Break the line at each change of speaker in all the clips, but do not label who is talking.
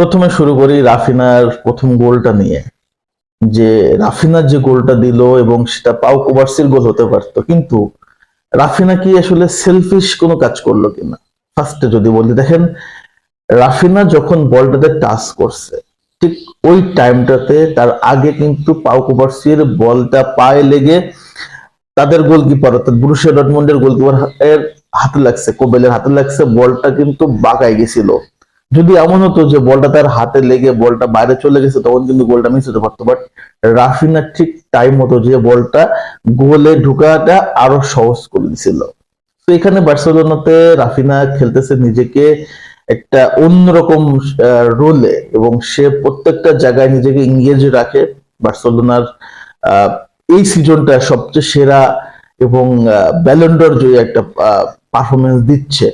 প্রথমে শুরু করি রাফিনার প্রথম গোলটা নিয়ে। যে রাফিনার যে গোলটা দিল এবং সেটা পাও কোভার্সির গোল হতে পারতো, কিন্তু রাফিনা কি আসলে সেলফিশ কোনো কাজ করল কিনা? ফার্স্টে যদি বলি, দেখেন, রাফিনা যখন বলটাতে টাচ করছে, ঠিক ওই টাইমটাতে তার আগে কিন্তু পাও কোভার্সির বলটা পায়ে লেগে তাদের গোলকিপার অর্থাৎ ব্রুশিয়া ডটমন্ডের গোলকিপার এর হাতে লাগছে কোবেলের হাতে লাগছে, বলটা কিন্তু বাঁকায় গেছিল। যদি এমন হতো যে বলটা তার হাতে লেগে বলটা বাইরে চলে গেছে, তখন কিন্তু গোলটা মিস হতে পারতো। বাট রাফিনা ঠিক টাইম মতো যে বলটা গোলে ঢুকাটা আরও সহজ করে দিছিল। তো এখানে বার্সেলোনাতে রাফিনা খেলতেছে নিজেকে একটা অন্যরকম রোলে এবং সে প্রত্যেকটা জায়গায় নিজেকে ইংগেজ রাখে বার্সেলোনার এই সিজনটা সবচেয়ে সেরা এবং ব্যালন্ডর জয়ী একটা পারফরমেন্স দিচ্ছে।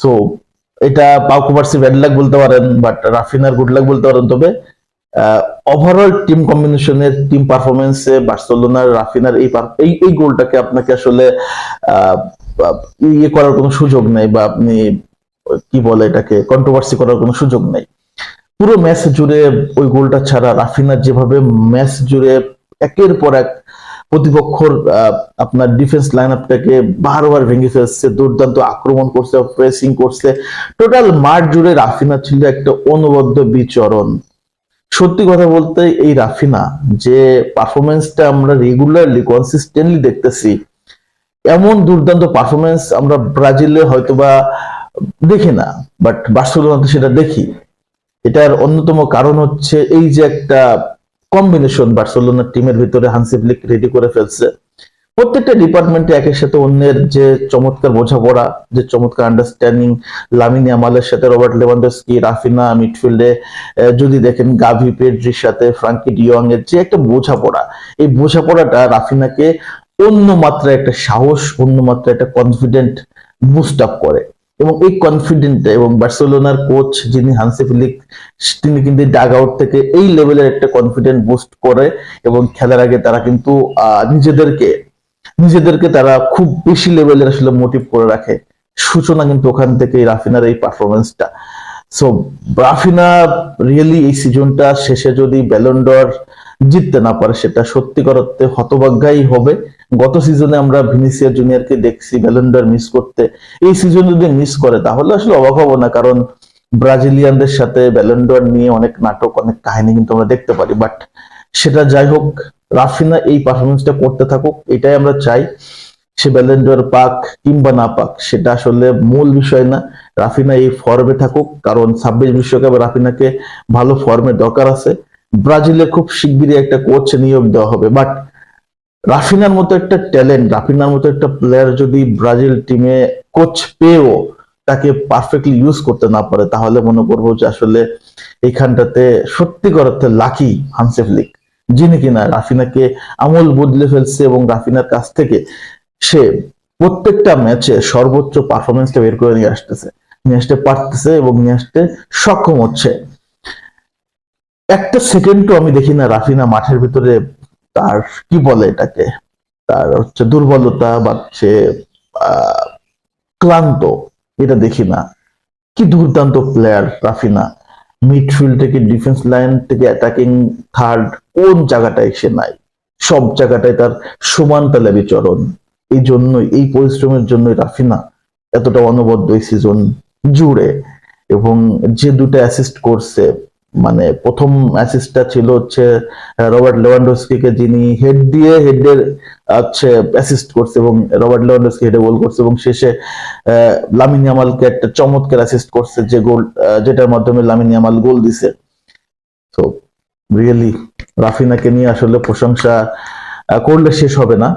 সো এটা পাউকুবার্সি ব্যাড লাক বলতে পারেন বাট রাফিনার গুড লাক বলতে পারেন তবে ওভারঅল টিম কম্বিনেশনের টিম পারফরমেন্সে বার্সেলোনার রাফিনার এই এই এই গোলটাকে আপনাকে আসলে আহ, আহ, ইয়ে করার কোনো সুযোগ নেই বা আপনি কি বলে এটাকে কন্ট্রোভার্সি করার কোনো সুযোগ নেই। পুরো ম্যাচ জুড়ে ওই গোলটা ছাড়া রাফিনার যেভাবে ম্যাচ জুড়ে একের পর এক প্রতিপক্ষর আপনার ডিফেন্স লাইন আপটাকে বারবার ভেঙে ফেলছে, দুর্দান্ত আক্রমণ করছে প্রেসিং করছে। টোটাল মাঠ জুড়ে রাফিনা ছিল একটা অনুবদ্ধ বিচরণ। সত্যি কথা বলতে এই রাফিনা, যে পারফরমেন্সটা আমরা রেগুলারলি কনসিস্টেন্টলি দেখতেছি, এমন দুর্দান্ত পারফরমেন্স আমরা ব্রাজিলে হয়তোবা দেখি না বাট বার্সেলোনাতে সেটা দেখি। এটার অন্যতম কারণ হচ্ছে এই যে একটা কম্বিনেশন বার্সেলোনার টিমের ভিতরে হানসি ফ্লিক রেডি করে ফেলছে। প্রত্যেকটা ডিপার্টমেন্টে একের সাথে অন্যের যে চমৎকার বোঝাপড়া, যে চমৎকার আন্ডারস্ট্যান্ডিং লামিনী আমালের সাথে রবার্ট লেভানডস্কি রাফিনা মিডফিল্ডে যদি দেখেন গাভি পেড্রির সাথে ফ্রাঙ্কি ডিয়ং এর যে একটা বোঝাপড়া, এই বোঝাপড়াটা রাফিনাকে অন্য মাত্রায় একটা সাহস, অন্য মাত্রায় একটা কনফিডেন্ট বুস্ট আপ করে। এবং এই কনফিডেন্ট এবং বার্সেলোনার কোচ যিনি হানসি ফিলিক, তিনি কিন্তু ডাগ আউট থেকে এই লেভেলের একটা কনফিডেন্ট বুস্ট করে এবং খেলার আগে তারা কিন্তু নিজেদেরকে নিজেদেরকে তারা খুব বেশি লেভেলের আসলে মোটিভ করে রাখে। সূচনা কিন্তু ওখান থেকে রাফিনার এই পারফরমেন্সটা সো রাফিনা রিয়েলি এই সিজনটা শেষে যদি ব্যালন্ডর জিততে না পারে, সেটা সত্যিকার অর্থে হতভাগ্যাই হবে। গত সিজনে আমরা ভিনিসিয়া জুনিয়রকে দেখছি ব্যালন্ডর মিস করতে। এই সিজন যদি মিস করে, তাহলে আসলে অবাক হব না, কারণ ব্রাজিলিয়ানদের সাথে ব্যালন্ডর নিয়ে অনেক নাটক, অনেক কাহিনী কিন্তু আমরা দেখতে পারি। বাট সেটা যাই হোক, রাফিনা এই পারফরমেন্সটা করতে থাকুক, এটাই আমরা চাই। সে ব্যালেন্ডর পাক কিংবা না পাক, সেটা আসলে মূল বিষয় না। রাফিনা এই ফর্মে থাকুক, কারণ ছাব্বিশ বিশ্বকাপে রাফিনাকে ভালো ফর্মে দরকার আছে। ব্রাজিলে খুব শিগগিরই একটা কোচ নিয়োগ দেওয়া হবে। বাট রাফিনার মতো একটা ট্যালেন্ট রাফিনার মতো একটা প্লেয়ার যদি ব্রাজিল টিমে কোচ পেয়েও তাকে পারফেক্টলি ইউজ করতে না পারে, তাহলে মনে করব যে আসলে এইখানটাতে সত্যিকার অর্থে লাকি হানসেফ লিগ যিনি কিনা রাফিনাকে আমল বদলে ফেলছে এবং রাফিনার কাছ থেকে সে প্রত্যেকটা ম্যাচে সর্বোচ্চ পারফরমেন্সটা বের করে নিয়ে আসতেছে, নিয়ে আসতে পারতেছে এবং নিয়ে আসতে সক্ষম হচ্ছে। একটা সেকেন্ডও আমি দেখি না রাফিনা মাঠের ভিতরে তার কি বলে এটাকে? তার হচ্ছে দুর্বলতা বা হচ্ছে ক্লান্ত, এটা দেখি না। কি দুর্দান্ত প্লেয়ার রাফিনা। মিডফিল্ড থেকে ডিফেন্স লাইন থেকে অ্যাটাকিং থার্ড কোন জায়গাটায় সে নাই? সব জায়গাটায় তার সমান তালে বিচরণ এই জন্যই, এই পরিশ্রমের জন্যই রাফিনা এতটা অনবদ্য এই সিজন জুড়ে এবং যে দুটো অ্যাসিস্ট করছে মানে প্রথম অ্যাসিস্টটা ছিল হচ্ছে রবার্ট লেভানডস্কিকে যিনি হেড দিয়ে হেডের হচ্ছে অ্যাসিস্ট করছে এবং রবার্ট লেভানডস্কি হেডে গোল করছে এবং শেষে লামিন ইয়ামালকে একটা চমৎকার অ্যাসিস্ট করছে যে গোল যেটার মাধ্যমে লামিন ইয়ামাল গোল দিছে। তো রিয়েলি রাফিনাকে নিয়ে আসলে প্রশংসা করলে শেষ হবে না।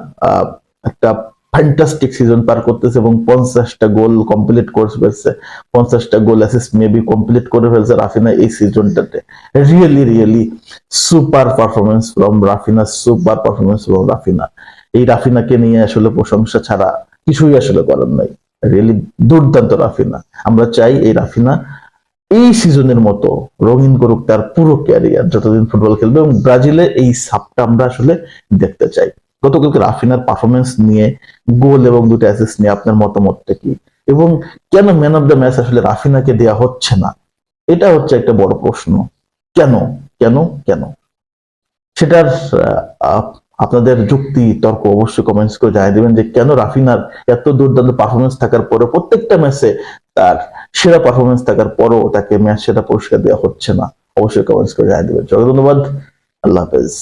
একটা ফ্যান্টাস্টিক সিজন পার করতেছে এবং পঞ্চাশটা গোল কমপ্লিট করে ফেলছে। পঞ্চাশটা গোল অ্যাসিস্ট মেবি কমপ্লিট করে ফেলছে রাফিনা এই সিজনটাতে really really super performance from Raphinha super performance from Raphinha. এই রাফিনাকে নিয়ে আসলে প্রশংসা ছাড়া কিছুই আসলে করার নাই। রিয়েলি দুর্দান্ত রাফিনা। আমরা চাই এই রাফিনা এই সিজনের মতো রঙিন করুক তার পুরো ক্যারিয়ার যতদিন ফুটবল খেলবে এবং ব্রাজিলে এই সাপটা আমরা আসলে দেখতে চাই। গতকালকে রাফিনার পারফরমেন্স নিয়ে গোল এবং দুটো অ্যাসিস্ট নিয়ে আপনার মতামতটা কি? এবং কেন ম্যান অফ দ্য ম্যাচ আসলে রাফিনাকে দেওয়া হচ্ছে না? এটা হচ্ছে একটা বড় প্রশ্ন। কেন? কেন? কেন? সেটার আপনাদের যুক্তি, তর্ক অবশ্যই কমেন্টস করে জানিয়ে দিবেন যে কেন রাফিনার এত দুর্দান্ত পারফরমেন্স থাকার পরে প্রত্যেকটা ম্যাচে তার সেরা পারফরমেন্স থাকার পরও তাকে ম্যাচ সেরা পুরস্কার দেওয়া হচ্ছে না। অবশ্যই কমেন্টস করে জানিয়ে দিবেন। ধন্যবাদ আল্লাহ হাফেজ।